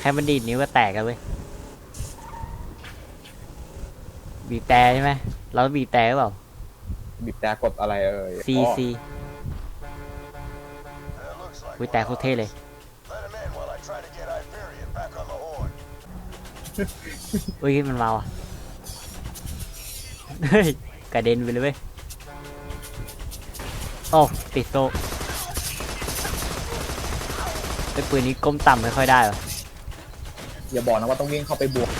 แค่มันดีดนิ้วก็แตกกันเว้ยบีบแต่ใช่ไหมเราบีบแต่หรือเปล่าบีบแต่กดอะไรเอ่ย C อ๋อ C อุ้ยแต่โคตรเท่เลย Let him in while I try to get Hyperion back on the horn. อุ้ยมันมาว่ะเฮ้ยกระเด็นไปเลยเว้ยโอ้ติดโซ่ไอ้ปืนนี้ก้มต่ำไม่ค่อยได้ว่ะอ ย่าบอกนะว่าต้องวิ่งเข้าไปบวก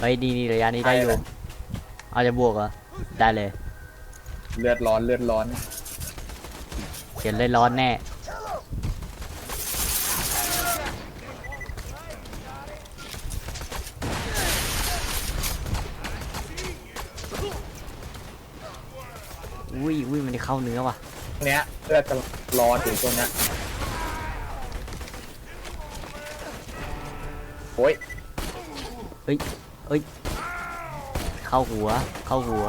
เฮ้ยดีนี่ระยะนี้ได้อยู่ได้เลย เอาจะบวกเหรอ ได้เลย เลือดร้อนเลือดร้อน เขียนเลยร้อนแน่ อุ้ยอุ้ยมันได้เข้าเนื้อว่ะ เนี้ยเลือดจะร้อนถึงตรงเนี้ย โอ้ย เข้าหัว เข้าหัว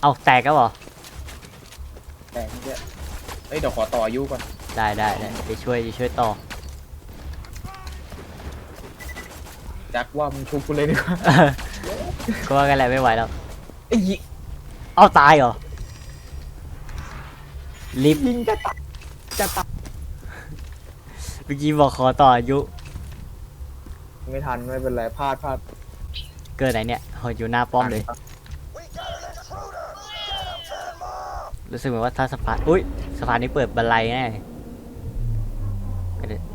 เอาแตกแล้วเหรอ แต่เนี่ยเอ้ยเดี๋ยวขอต่ออายุก่อนได้ได้ได้จะช่วยจะช่วยต่อ แจ็คว่ามึงชุบกูเลยดีกว่าก็ว่ากันแหละไม่ไหวแล้ว ไอ้ยิเอาตายเหรอลิฟต์ ยิงจะตัดจะตัด เมื่อกี้บอกขอต่ออายุ ไม่ทันไม่เป็นไรพลาดพลาดเกิดไหนเนี่ยโหอยู่หน้าป้อมเลย We got an intruder! Get him, Cannonball! รู้สึกเหมือนว่าถ้าสะพานอุ้ยสะพานนี้เปิดบันไลแน่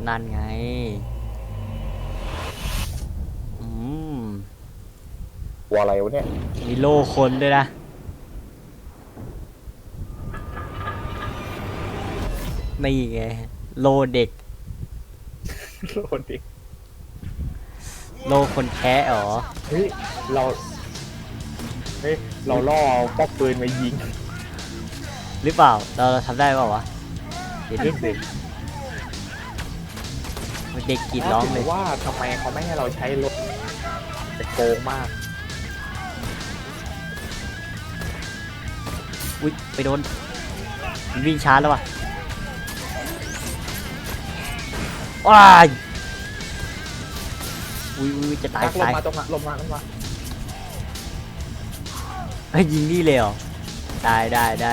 นั่นไง อืมกลัวอะไรวะเนี่ยมีโล่คนด้วยนะ นี่ไง โลเด็ก โคนดิโลคนแค้เหรอเฮ้ยเราเฮ้ยเราล่อเอาป้อมปืนมายิงหรือเปล่าเราเราทำได้เปล่าวะเดี๋ยวเรื่องเด็กเด็กกรีดร้องเลย ว่าทำไมเขาไม่ให้เราใช้รถจะโกงมาก อุ้ยไปโดนมันวิ่งช้าแล้ววะ ว้ายอุ้ยอุ้ยจะตายลงตายมาตรงมาลงมาลงมาเฮ้ยยิงนี่เลยเหรอได้ได้ได้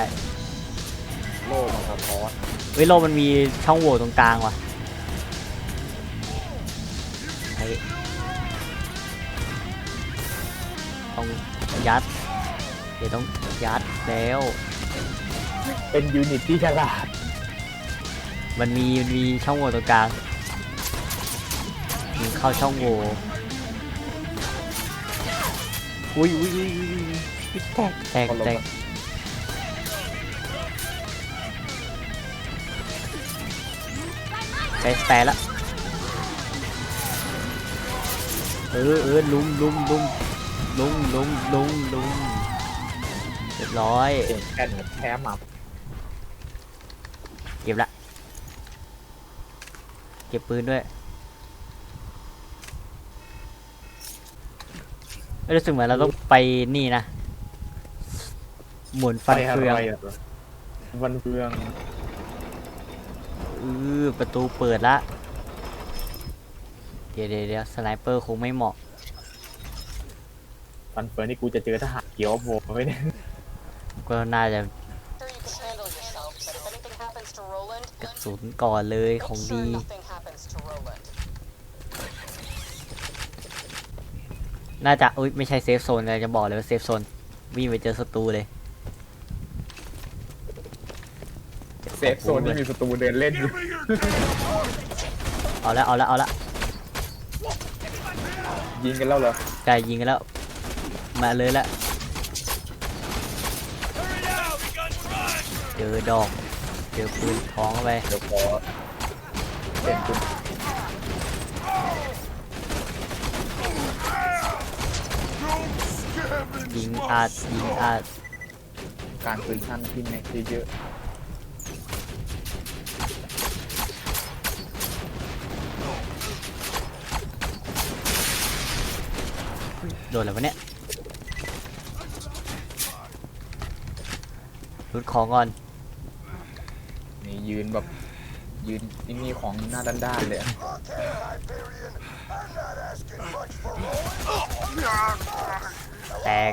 โล่มาสะท้อนเฮ้ยโลมันมีช่องโหว่ตรงกลางว่ะเฮ้ยต้องยัด เดี๋ยวต้องยัดแล้ว เป็นยูนิตที่ฉลาดมันมีมันมีช่องโหว่ตรงกลาง ยิงเข้าช่องโหว่อุ้ยอุ้ยอุ้ยอุ้ยอุ้ยแตกแตกแตกใช้สแปรละเออเออลุมลุมลุมลุมลุมลุมลุมเรียบร้อยเก่งแค่นแพ้หมาเก็บละ เก็บปืนด้วยเอ้ย รู้สึกเหมือนเราต้องไปนี่นะ หมุนฟันเฟืองไปะไระฟันเฟืองอือประตูเปิดละเดี๋ยวเดี๋ยวเดี๋ยวสไนเปอร์คงไม่เหมาะ ฟันเฟืองนี่กูจะเจอทหารเกียวโผล่ไม่ได้ก็น่าจะ Sure you can handle yourself, but if anything happens to Roland, กระสุนก่อนเลยของ make ดี น่าจะอุ้ยไม่ใช่เซฟโซนเลยจะบอกเลยว่าเซฟโซนวิ่งไปเจอศัตรูเลย เซฟโซนที่มีศัตรูเดินเล่นอยู่เอาละเอาละเอาละยิงกันแล้วเหรอไกลยิงกันแล้ว มาเลยละเจอดอก เจอปืนท้องเข้าไป เดี๋ยวขอเป็นคุณ ยิงอาดยิงอาดการปืนชั้นที่แม็กเยอะโดนอะไรวะเนี่ยรุดของก่อน ๆนี่ยืนแบบยืนนี่ของหน้าด้านๆเลยอะ Okay, Hyperion. I'm not asking much for more. แตก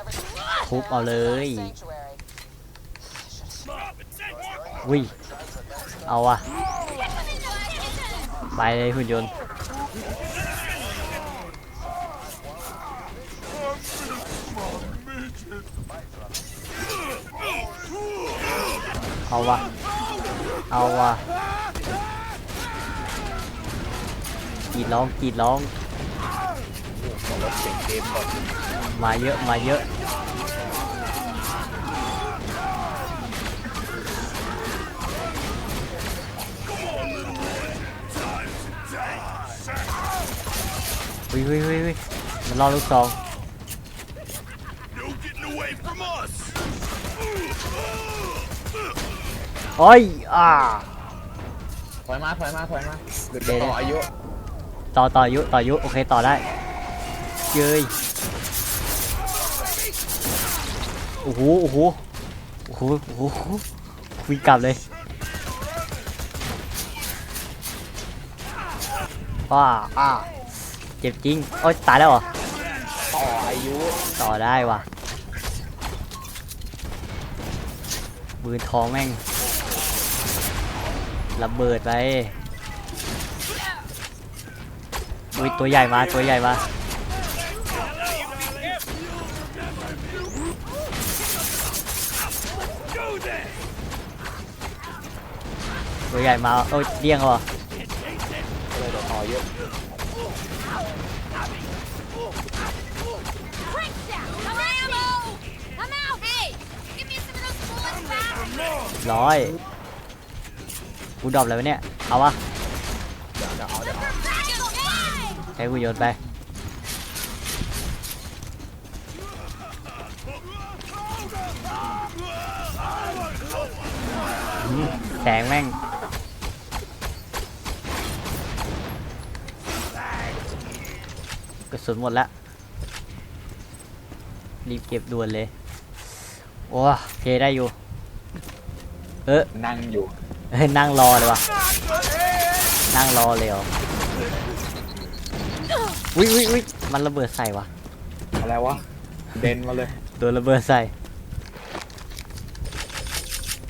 ever since he Khúc was vào announced lưới. as sanctuary. Should've วิเอาอะไปเลยหุ่นยนต์เอาวะเอาวะกรีดร้องกรีดร้อง บอกว่าเสียงเกมก่อนมาเยอะมาเยอะวิววิววิวมันรอลูกซองโอ้ยอ่าถอยมาถอยมาถอยมาหรือเดี๋ยวต่ออายุ ต่อต่ออายุต่ออายุโอเคต่อได้ เย้ยโอ้โห โอ้โห โอ้โห โอ้โห คุยกลับเลยว้าอ่าเจ็บจริง โอ้ยตายแล้วเหรอ ต่ออายุ ต่อได้ว่ะมือทองแม่ง ระเบิดไปอุ้ยตัวใหญ่มา ตัวใหญ่มา ตัวใหญ่มาโอ้ยเลี้ยงเหรอเลยเดี๋ยวต่ออายุ Quick down! I'm ammo! I'm out! Hey! Give me some of those bullets back! ร้อยกูดรอปอะไรวะเนี่ย เอาวะเดี๋ยวเอาเดี๋ยวเอา Back in the line! ใช้กูโยนไปหืมแสงแม่ง สุนหมดแล้วรีบเก็บด่วนเลยโอ้เพได้อยู่ เออนั่งอยู่เฮ้ยนั่งรอเลยวะนั่งรอเลยเหรอวิวิวิมันระเบิดใส่วะอะไรวะเด่นมาเลยโดนระเบิดใส่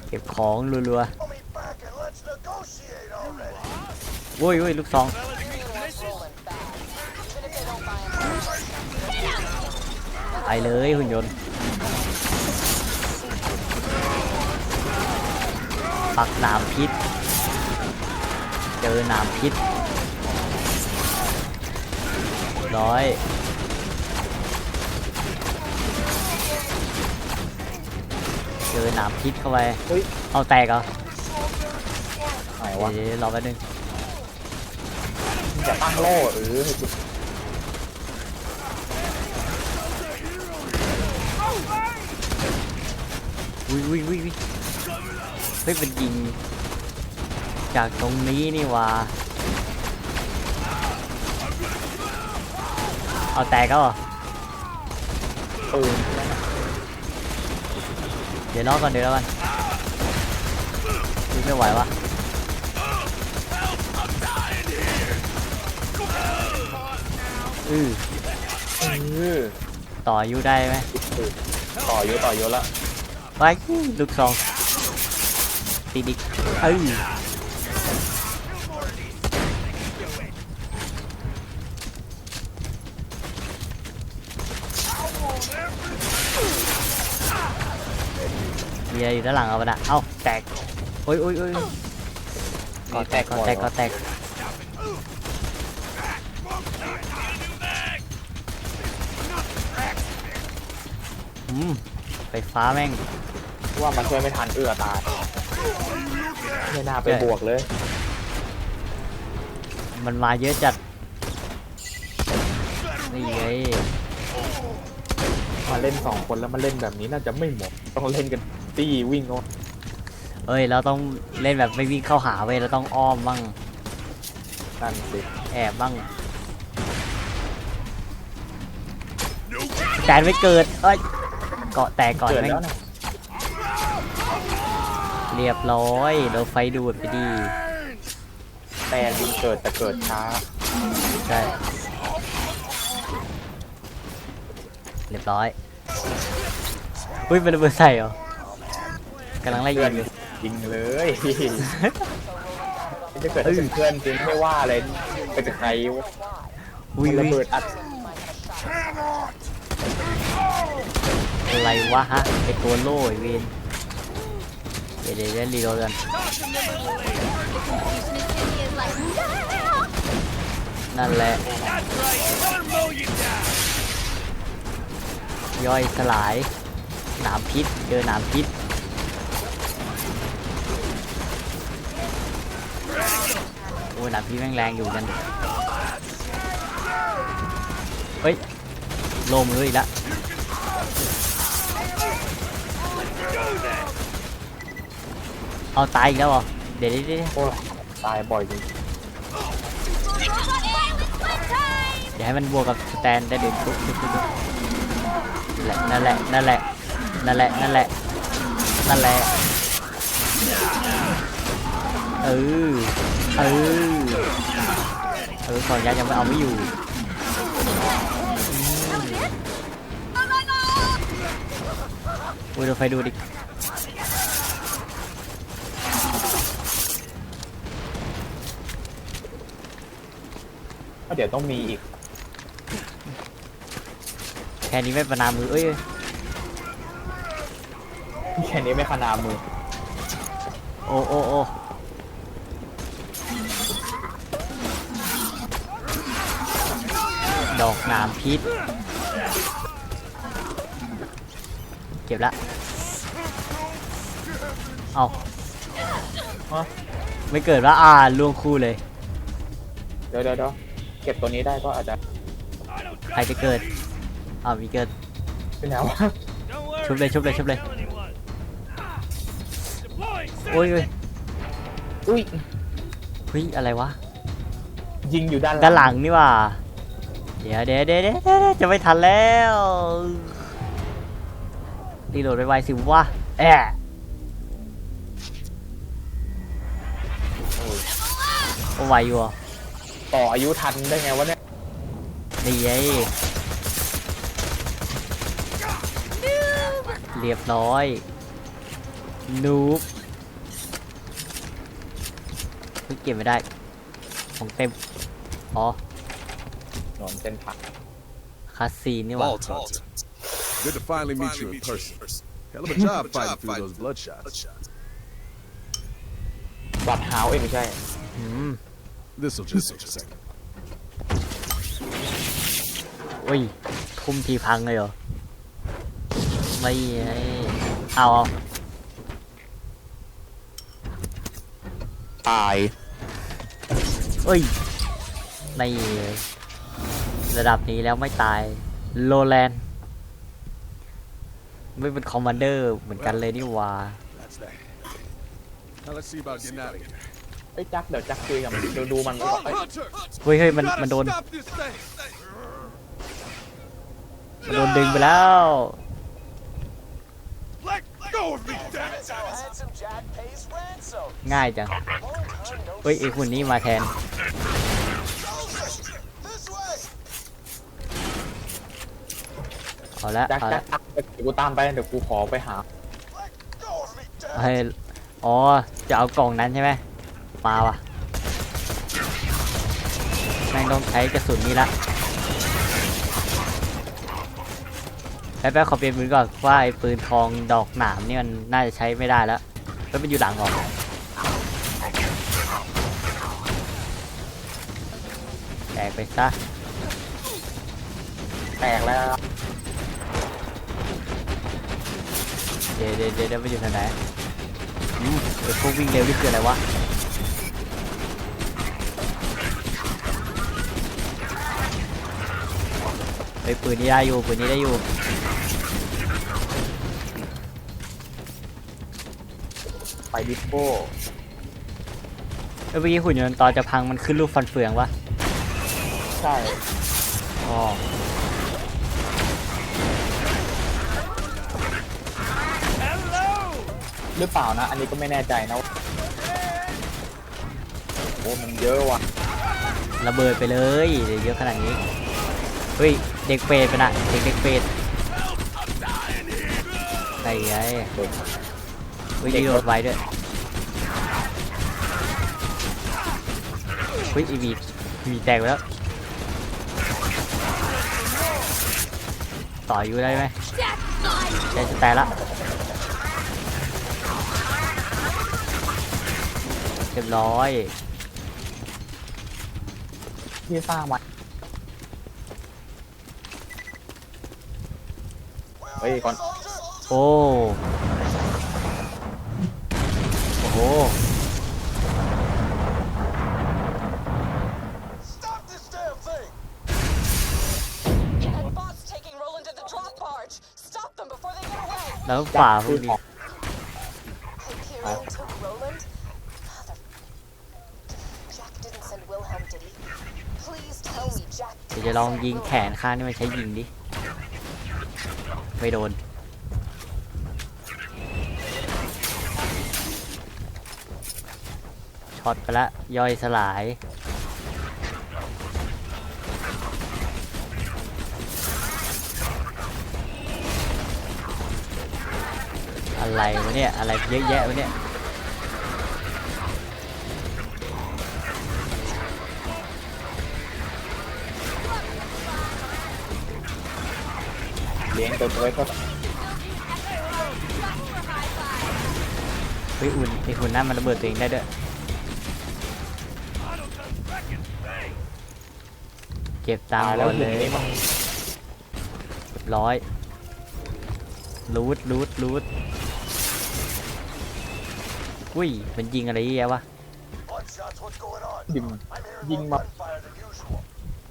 เก็บของรัว Pull me back and let's negotiate already. ๆโว้ยโว้ยลูกซอง ไปเลยหุ่นยนต์ปักหนามพิษ เจอหนามพิษร้อยเจอหนามพิษเข้าไปเฮ้ยเอาแตกเหรอไหนเดี๋ยววะเดี๋ยวรอแป๊บนึงจะตั้งโล่เอ อให้กูวิววิววิวเฮ้ยเป็นยิง จากตรงนี้นี่หว่าเอาแตกก็เหรอปืนเดี๋ยวรอก่อนเดี๋ยวรอก่อนวิ่งไม่ไหววะอือเออต่ออายุได้ไหมต่ออายุต่ออายุละ ไปลูกซองตีดิกเอ้ยมีอะไรอยู่ด้านหลังเอา ไปนะเอ้าแตกโอ้ยโอ้ยโอ้ยก่อแตกก่อแตกก่อแตกอืมไฟฟ้าแม่ง ว่ามันช่วยไม่ทันเอื้อตายไม่น่าไปใช่บวกเลย มันมาเยอะจัด นี่ไงมาเล่นสองคนแล้วมาเล่นแบบนี้น่าจะไม่เหมาะต้องเล่นกันตี้วิ่งเอาเอ้ย เราต้องเล่นแบบไม่วิ่งเข้าหาเว้ย เราต้องอ้อมบ้าง นั่นสิ แอบบ้างแตนไม่เกิด เอ้ย เกาะแตกก่อนเกิดแม่งแล้วนะเรียบร้อยโดนไฟดูดไปดีแต่จริงเกิดแต่เกิดช้าใช่เรียบร้อยอุ้ยเป็นระเบิดใส่เหรอกำลังไล่ยิเพื่อนงอยู่ ยิงเลยจะเกิดถ้าเป็นเพื่อนจริงไม่ว่าเลยเป็นใครวะอุ้ยระอุ้ยเบิดอัด อะไรวะฮะไอตัวโล่ไอเวนเดี๋ยวเดี๋ยวเดรีโหลดกันนั่นแหละ ย่อยสลาย หนามพิษ เจอหนามพิษ โอ้หนามพิษแม่งแรงอยู่กัน เฮ้ยโลมืออีกแล้ว เอาตายอีกแล้วเหรอเดี๋ยวเดี๋ยวเดี๋ยวโอ้ยตายบ่อยจริงอย่าให้มันบวกกับสแตนได้เด่นทุกทุกทุกทุกนั่นแหละนั่นแหละนั่นแหละนั่นแหละนั่นแหละเออเออเออสอนยายังไม่เอาไม่อยู่อืมอุ้ยโดนไฟดูดิ เดี๋ยวต้องมีอีก แค่นี้ไม่ประนามมือ เอ้ย แค่นี้ไม่ขนามือ โอ้โอ้โอ้ดอกหนามพิษ เก็บละ เอาฮะ ไม่เกิดว่าอ่าล่วงคู่เลย เดี๋ยวเดี๋ยวเดี๋ยว เก็บตัวนี้ได้ก็อาจจะใครจะเกิดอ้าวมีเกิด เป็นแนวว่าชุบเลยชุบเลยชุบเลย โอ้ยโอ้ยอุ้ยเฮ้ยอะไรวะ ยิงอยู่ด้านด้านหลังนี่หว่า เดี๋ยวเดี๋ยวเดี๋ยวเดี๋ยวเดี๋ยวจะไม่ทันแล้วรีโหลดไวๆสิวะแอะโอ้ยโอ้ไวอยู่อะ ต่ออายุทันได้ไงวะเนี่ยนี่ไงเรียบร้อย นูบเพิ่งเก็บไม่ได้ ของเต็ม อ๋อถนนเส้นผักคาซีนนี่หว่า Vault Hunter. Good to finally meet you in person. Hell of a job fighting through those bloodshots. บัตรเฮาส์เอ้ยไม่ใช่ อืม This'll just take a second. โอ้ย ทุ่มทีพังเลยเหรอ ไม่ไงเอาเอาตายเอ้ยในระดับนี้แล้วไม่ตาย โลแลนด์ไม่เป็นคอมมานเดอร์เหมือนกันเลยนี่หว่า That's that. Now let's see about getting out of here. เอ้ยจักเดี๋ยวจักคุยกับมันเดี๋ยวดูมันก่อนเอ้ย Hunter! เฮ้ยเฮ้ยมันมันโดน Stop this thing! มันโดนดึงไปแล้ว Let go of me, damn it! That's how handsome Jack pays ransom. ง่ายจัง เฮ้ยไอคนนี้มาแทน This way. เอาละจักเอาจัละกจักเดี๋ยวกูตามไปเดี๋ยวกูขอไปหา Let go of me, damn เฮ้ยอ๋อ จะเอากล่องนั้นใช่ไหม มาว่ะแม่งต้องใช้กระสุนนี้ละแป๊บๆขอเปลี่ยนมือก่อนว่าไอ้ปืนทองดอกหนามนี่มันน่าจะใช้ไม่ได้แล้วแล้วมันอยู่หลังก่อนแตกไปซะแตกแล้ว เดี๋ยวเดี๋ยวเดี๋ยวมันอยู่ทางไหนอืมเดี๋ยวพวกวิ่งเร็วนี่คืออะไรวะ เฮ้ยปืนนี้ได้อยู่ปืนนี้ได้อยู่ไปดิสโก้เอ้ยเมื่อกี้หุ่นยนต์ตอนจะพังมันขึ้นรูปฟันเฟืองวะใช่อ๋อหรือเปล่านะ อันนี้ก็ไม่แน่ใจนะโอ้มันเยอะว่ะระเบิดไปเลยเดี๋ยวเยอะขนาดนี้ เฮ้ย เด็กเปรตไปนะเด็กเด็กเปรตไอ้ไงเฮ้ยโหลดไว้ด้วยเฮ้ยอีวีอีวีแตกไปแล้ว ต่ออยู่ได้ไหมได้จะแตกละเรียบร้อยที่สร้างมา ฮ้ยก่อนโอ้โอ้โห Stop this damn thing! And bots taking Roland to the drop barge. Stop them before they get away. แล้วฝ่าพวกนี้ Hyperion took Roland? Mother... Jack didn't send Wilhelm, did he? Please tell me Jack เดี๋ยวจะลองยิงแขนข้างนี่มันใช้ยิงดิ ไม่โดน ช็อตไปละ ย่อยสลาย อะไรวะเนี่ย อะไรเยอะแยะวะเนี่ย เลี้ยงตัวไว้ก็เฮ้ยอุ่นไอหุ่นนั่นมันระเบิดตัวเองได้ด้วยเก็บตังตายค์แล้วก่อนหเลนึ่งยนี้มันเรียบร้อยรูดรูดรูดอุ้ยมันยิงอะไรเยอะแยะวะ Bloodshots, what's going on? ยิง I'm hearing ยิง more มา gunfire than usual.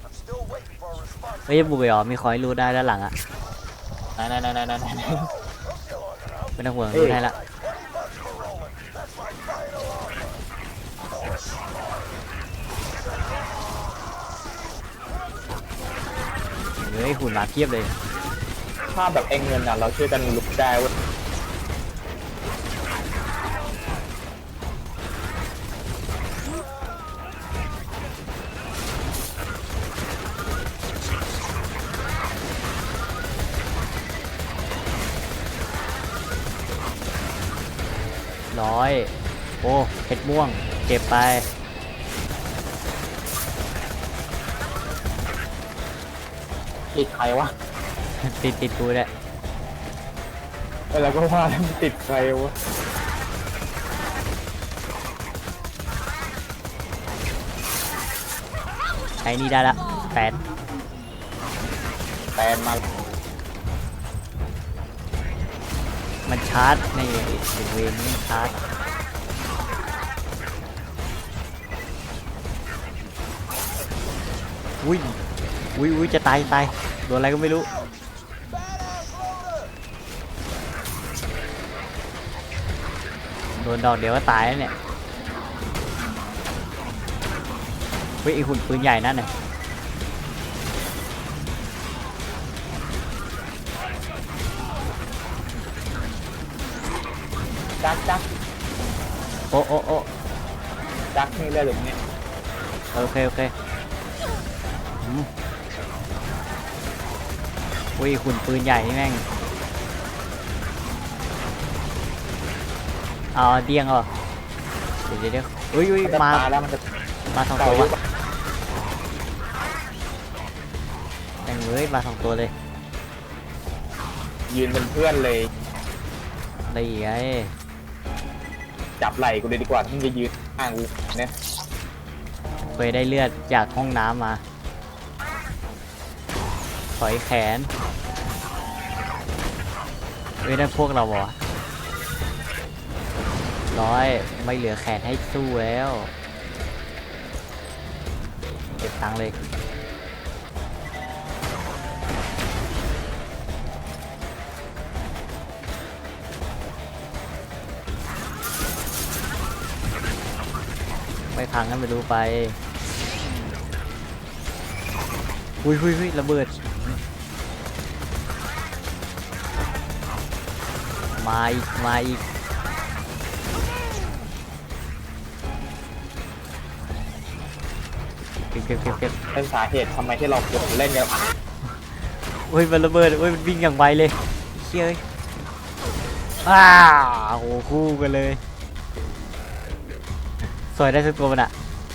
I'm still waiting for a response. เฮ้ยบุกไปหรอมีคอยรูดได้ด้านหลังอะ ไหนไหนไหนไหนไหนไหนไม่ต้องห่วงรู้ได้ละเฮ้ยหุ่นมาเทียบเลย ถ้าแบบเองเงินอะ เราช่วยกันลุกได้เว้ย ร้อย โอ้เพชรม่วง เก็บไป ติดใครวะติดติดกูเนี่ยเออแล้วก็ว่าแล้วมันติดใครวะไอ้นี่ได้ละแปดแตนมา มันชาร์จในบริเวณนี้ชาร์จอุ้ยอุ้ยอุ้ยจะตายตายโดนอะไรก็ไม่รู้โดนดอกเดียวก็ตายแล้วเนี่ยเฮ้ยไอหุ่นปืนใหญ่นั่นน่ะ โอ้โอ้โอ้จักนี่เลือดอยู่เนี่ยโอเคโอเคอืมอุ้ยหุ่นปืนใหญ่นี่แม่งเอาเดียงเหรอเดี๋ยวเดี๋ยวเดี๋ยวอุ้ยอุ้ยมันจะมาตายแล้วมันจะมาสองเก่าตัวยุวะแม่งเลยมาสองตัวเลยยืนเป็นเพื่อนเลยอะไรอีกไอ้ จับไหล่กูเลยดีกว่าที่จะยืนข้างกูเนี่ยเคยได้เลือดจากห้องน้ำมา ถอยแขนเฮ้ยนั่นพวกเราเหรอร้อยไม่เหลือแขนให้สู้แล้ว เก็บตังค์เลย ไม่พังงั้นไปดูไปหุยหุยหุยระเบิด มาอีก มาอีกเก็บเก็บเก็บเป็นสาเหตุทำไมที่เรากดเล่นกันอุ้ยมันระเบิดอุ้ยมันวิ่งอย่างไวเลยเฮ้ยอ้าโหคู่กันเลย วยได้สักตัวมันอะ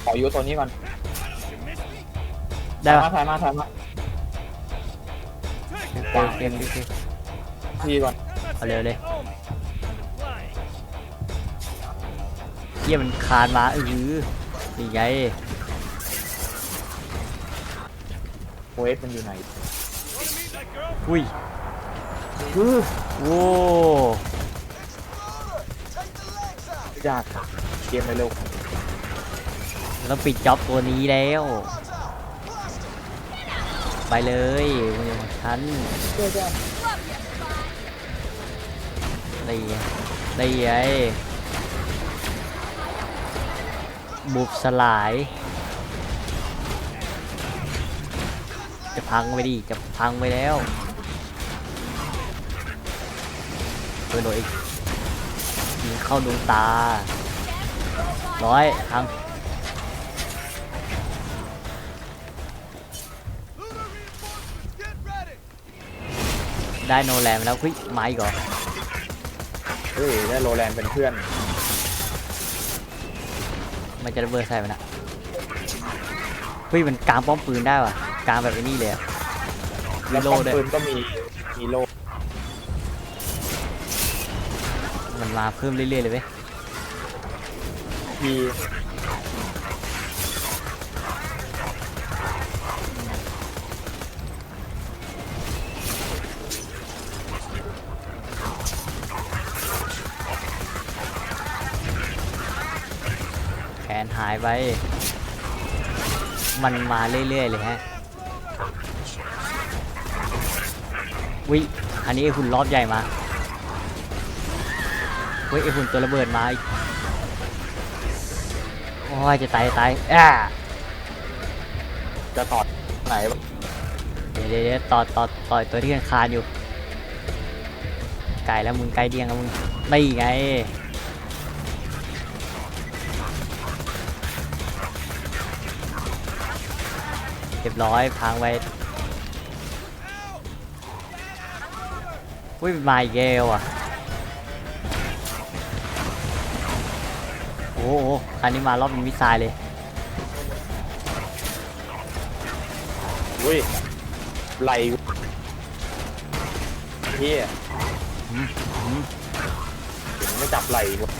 ขออยูตัวนี้ก่อนได้ปะถ่ายมาถ่ายมาเก็บเก็บเก็บเก็บพี่ก่อนเอาเร็วเลยเฮียมันคานมาเออนี่ไงเวฟมันอยู่ไหนอุ้ยโว้ยากอะเกมเร็ว เราปิดจ็อบตัวนี้แล้ว ไปเลยฉันนี่ไงนี่ไงบุบสลาย จะพังไปดิ จะพังไปแล้วเปิดโดนอีกยิงเข้าดวงตา ร้อยพัง ได้โนแลมแล้วเฮ้ยไม้ก่อนๆเฮ้ยได้โรแลนด์เป็นเพื่อนมันจะระเบิดใส่มันอะเฮ้ยมันกางป้อมปืนได้ว่ะกางแบบไอ้นี่เลยอะแล้มีวโล่ป้อมด้วยปืนก็มีมีโล่มันมาเพิ่มเรื่อยๆเลยเว้ยมี นหายไป มันมาเรื่อยๆเลยฮะวิอันนี้ไอ้หุ่นรอบใหญ่มาเฮ้ยไอ้หุ่นตัวระเบิดมาอีกโอ้ยจะตายจะตายอ่าจะตอดไหนวะเดี๋ยวเดี๋ยวเดี๋ยวต่อต่อต่อยตัวที่คานๆอยู่ไก่แล้วมึงไก่เดียงแล้วมึงนี่ไง รียบร้อยพังไปอุ้ยมาอีกแล้วอะโอ้โหคันนี้มารอบเป็นมิสไซล์เลยอุ้ยไหลเฮียอืมอืมถึงไม่จับไหลวะ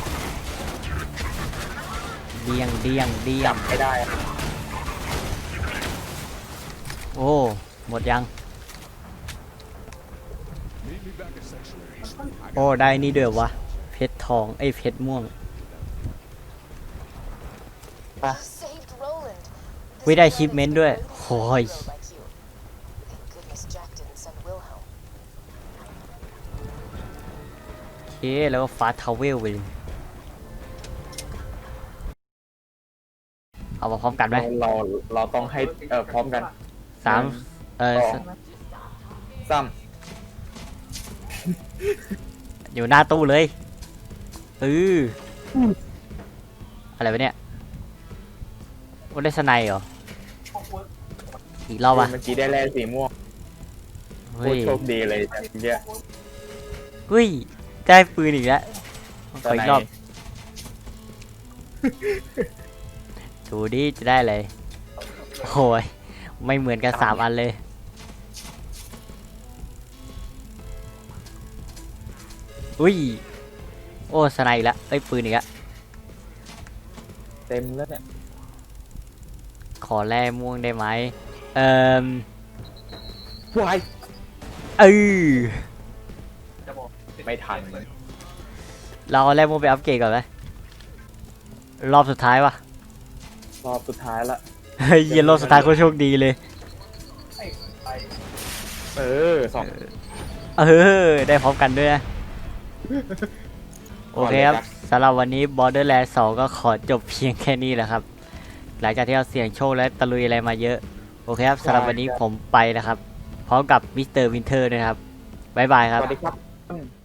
เดียงเดียงเดียจังบไม่ได้อะ โอ้ หมดยัง โอ้ ได้นี่ด้วยวะ เพชรทองเอ้ยเพชรม่วง You saved Roland. This วิได้ man ชิปเมน is ด้วย really โอ้ย hero like you. Thank goodness Jack didn't send Wilhelm. โอเค แล้วก็ฟาสทาวเวลไปเลยเอามาพร้อมกันไหม เราเราเราต้องให้เออพร้อมกัน สามเออสองซ้อยู่หน้าตู้เลยเอออะไรวะเนี่ยว่าได้สไนเหรอ อีกรอบำอะเมื่อกี้ได้แร่สีม่วงโคเฮ้ตยรโชคดีเลยแต่เมื่อกี้เฮ้ยได้ปืนอีกแล้วขออีกรอบ ดูดิจะได้อะไรโอ้ย ไม่เหมือนกันสามอันเลย อุ้ย โอ้สไนอีกแล้วเอ้ยปืนอีกแล้วเต็มแล้วเนี่ยขอแร่ม่วงได้ไหมเอ่มวายเออไม่ทันเราเอาแร่ม่วงไปอัปเกรดก่อนไหมรอบสุดท้ายวะรอบสุดท้ายละ เฮ้ยเย็นรอบสุดท้ายก็โชคดีเลย เออสองเออ ได้พร้อมกันด้วยนะโอเคครับสำหรับวันนี้ Borderlands 2ก็ขอจบเพียงแค่นี้แหละครับ หลังจากที่เราเสี่ยงโชคและตะลุยอะไรมาเยอะ โอเคครับสำหรับวันนี้ผมไปนะครับ พร้อมกับมิสเตอร์วินเทอร์ด้วยนะครับ บ๊ายบายคสรับวัสดีครับ